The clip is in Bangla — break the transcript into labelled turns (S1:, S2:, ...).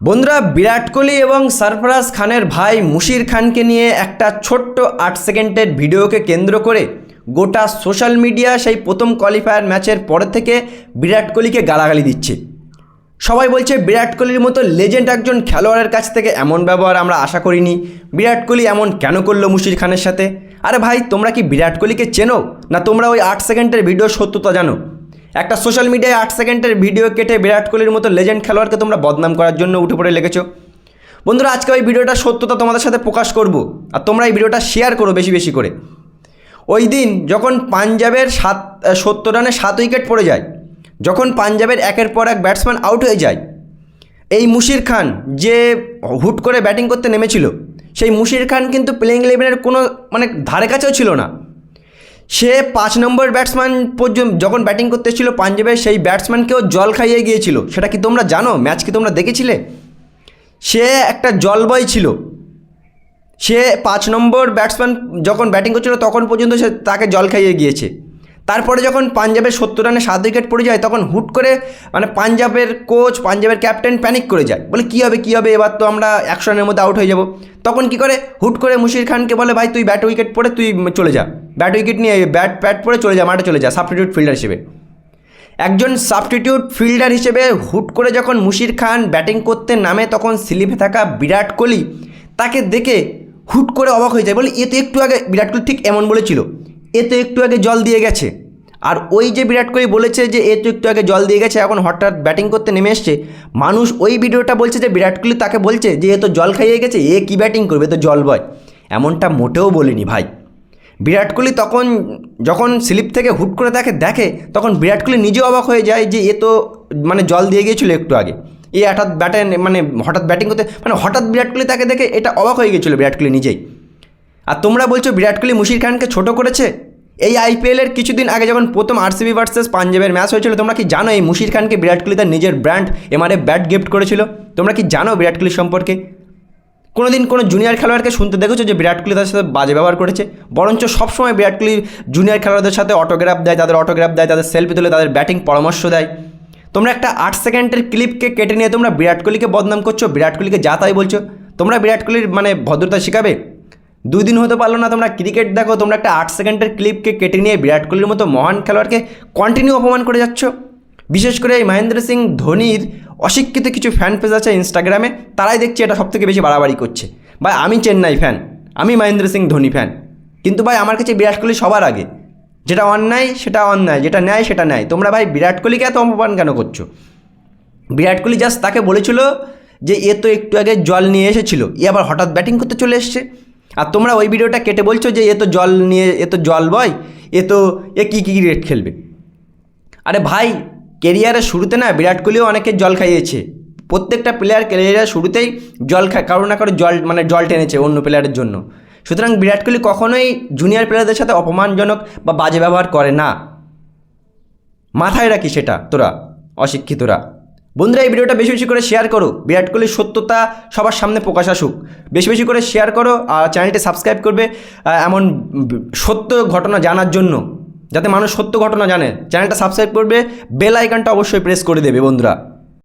S1: বন্ধুরা, বিরাট কোহলি এবং সরফরাজ খানের ভাই মুশির খানকে নিয়ে একটা ছোট্ট আট সেকেন্ডের ভিডিওকে কেন্দ্র করে গোটা সোশ্যাল মিডিয়া সেই প্রথম কোয়ালিফায়ার ম্যাচের পর থেকে বিরাট কোহলিকে গালাগালি দিচ্ছে। সবাই বলছে, বিরাট কোহলির মতো লেজেন্ড একজন খেলোয়াড়ের কাছ থেকে এমন ব্যবহার আমরা আশা করিনি। বিরাট কোহলি এমন কেন করল মুশির খানের সাথে? আরে ভাই, তোমরা কি বিরাট কোহলিকে চেনো? না তোমরা ওই আট সেকেন্ডের ভিডিও সত্যতা জানো? একটা সোশ্যাল মিডিয়ায় আট সেকেন্ডের ভিডিও কেটে বিরাট কোহলির মতো লেজেন্ড খেলোয়াড়কে তোমরা বদনাম করার জন্য উঠে পড়ে লেগেছো। বন্ধুরা, আজকে ওই ভিডিওটা সত্যতা তোমাদের সাথে প্রকাশ করব আর তোমরা এই ভিডিওটা শেয়ার করো বেশি বেশি করে। ওই দিন যখন পাঞ্জাবের সাত সত্তর রানে সাত উইকেট পড়ে যায়, যখন পাঞ্জাবের একের পর এক ব্যাটসম্যান আউট হয়ে যায়, এই মুশির খান যে হুট করে ব্যাটিং করতে নেমেছিল, সেই মুশির খান কিন্তু প্লেইং ইলেভেনের কোনো মানে ধারে কাছেও ছিল না। সে পাঁচ নম্বর ব্যাটসম্যান পর্যন্ত যখন ব্যাটিং করতে এসেছিল পাঞ্জাবের সেই ব্যাটসম্যানকেও জল খাইয়ে গিয়েছিল। সেটা কি তোমরা জানো? ম্যাচ কি তোমরা দেখেছিলে? সে একটা জলবয় ছিল। সে পাঁচ নম্বর ব্যাটসম্যান যখন ব্যাটিং করছিল, তখন পর্যন্ত সে তাকে জল খাইয়ে গিয়েছে। তারপরে যখন পাঞ্জাবের সত্তর রানে সাত উইকেট পড়ে যায়, তখন হুট করে মানে পাঞ্জাবের কোচ পাঞ্জাবের ক্যাপ্টেন প্যানিক করে যায়। বলে, কী হবে কী হবে? এবার তো আমরা একশো রানের মধ্যে আউট হয়ে যাব। তখন কি করে? হুট করে মুশির খানকে বলে, ভাই, তুই ব্যাট উইকেট পড়ে, তুই চলে যা। ব্যাট উইকেট নিয়ে ব্যাট প্যাট পড়ে চলে যা, মাঠে চলে যা সাবস্টিটিউট ফিল্ডার হিসেবে। একজন সাবস্টিটিউট ফিল্ডার হিসেবে হুট করে যখন মুশির খান ব্যাটিং করতে নামে, তখন স্লিপে থাকা বিরাট কোহলি তাকে দেখে হুট করে অবাক হয়ে যায়। বলে, এ তো একটু আগে বিরাট কোহলি ঠিক এমন বলেছিল। এ তো একটু আগে জল দিয়ে গেছে। আর ওই যে বিরাট কোহলি বলেছে যে, এ তো একটু আগে জল দিয়ে গেছে, এখন হঠাৎ ব্যাটিং করতে নেমে এসছে। মানুষ ওই ভিডিওটা বলছে যে, বিরাট কোহলি তাকে বলছে যে, এ তো জল খাইয়ে গেছে, এ কী ব্যাটিং করবে? তো জল বয়। এমনটা মোটেও বলিনি ভাই। বিরাট কোহলি তখন যখন স্লিপ থেকে হুট করে তাকে দেখে, তখন বিরাট কোহলি নিজেও অবাক হয়ে যায় যে, এ তো মানে জল দিয়ে গিয়েছিল একটু আগে। এ হঠাৎ ব্যাটে মানে হঠাৎ ব্যাটিং করতে মানে হঠাৎ বিরাট কোহলি তাকে দেখে এটা অবাক হয়ে গিয়েছিল বিরাট কোহলি নিজেই। আর তোমরা বলছো বিরাট কোহলি মুশির খানকে ছোট করেছে? এই আইপিএলের কিছুদিন আগে যখন প্রথম আরসিবি ভার্সেস পাঞ্জাবের ম্যাচ হয়েছিল, তোমরা কি জানো এই মুশির খানকে বিরাট কোহলি তার নিজের ব্র্যান্ড এমআরএ ব্যাট গিফট করেছিল? তোমরা কি জানো বিরাট কোহলি সম্পর্কে? কোনোদিন কোনো জুনিয়র খেলোয়াড়কে শুনতে দেখেছ যে বিরাট কোহলি তার সাথে বাজে ব্যবহার করেছে? বরঞ্চ সবসময় বিরাট কোহলি জুনিয়র খেলোয়াড়দের সাথে অটোগ্রাফ দেয়, তাদের অটোগ্রাফ দেয়, তাদের সেলফি তুলে, তাদের ব্যাটিং পরামর্শ দেয়। তোমরা একটা আট সেকেন্ডের ক্লিপকে কেটে নিয়ে তোমরা বিরাট কোহলিকে বদনাম করছ, বিরাট কোহলিকে যা তাই বলছো। তোমরা বিরাট কোহলির মানে ভদ্রতা শেখাবে? দুই দিন হতে পারল না তোমরা ক্রিকেট দেখো, তোমরা একটা আট সেকেন্ডের ক্লিপকে কেটে নিয়ে বিরাট কোহলির মতো মহান খেলোয়াড়কে কন্টিনিউ অপমান করে যাচ্ছ। বিশেষ করে এই মহেন্দ্র সিং, ধোনির অশিক্ষিত কিছু ফ্যান পেজ আছে ইনস্টাগ্রামে তারাই দেখছি এটা সবথেকে বেশি বাড়াবাড়ি করছে। ভাই, আমি চেন্নাই ফ্যান আমি মহেন্দ্র সিং, ধোনি ফ্যান কিন্তু ভাই, আমার কাছে বিরাট কোহলি সবার আগে। যেটা অন্যায়, সেটা অন্যায়, যেটা ন্যায়, সেটা ন্যায়। তোমরা ভাই, বিরাট কোহলিকে এত অপমান কেন করছ? বিরাট কোহলি জাস্ট তাকে বলেছিল যে, এ তো একটু আগে জল নিয়ে এসেছিল, এ আবার হঠাৎ ব্যাটিং করতে চলে এসছে। আর তোমরা ওই ভিডিওটা কেটে বলছো যে এ তো জল নিয়ে, এ তো জল বয়, এ তো, এ কী কী ক্রিকেট খেলবে? আরে ভাই কেরিয়ারের শুরুতে না বিরাট কোহলিও অনেকে জল খাইয়েছে। প্রত্যেকটা প্লেয়ার ক্যারিয়ারের শুরুতেই জল খায় কারও না কারও জল মানে জল টেনেছে অন্য প্লেয়ারের জন্য। সুতরাং বিরাট কোহলি কখনোই জুনিয়র প্লেয়ারদের সাথে অপমানজনক বা বাজে ব্যবহার করে না। মাথায় রাখি সেটা তোরা, অশিক্ষিতরা। বন্ধুরা, এই ভিডিওটা বেশি বেশি করে শেয়ার করো। বিরাট কোহলির সত্যতা সবার সামনে প্রকাশ আসুক। বেশি বেশি করে শেয়ার করো আর চ্যানেলটি সাবস্ক্রাইব করবে এমন সত্য ঘটনা জানার জন্য। যাতে মানুষ সত্য ঘটনা জানে। চ্যানেলটা সাবস্ক্রাইব করবে বেল আইকনটা অবশ্যই প্রেস করে দেবে বন্ধুরা।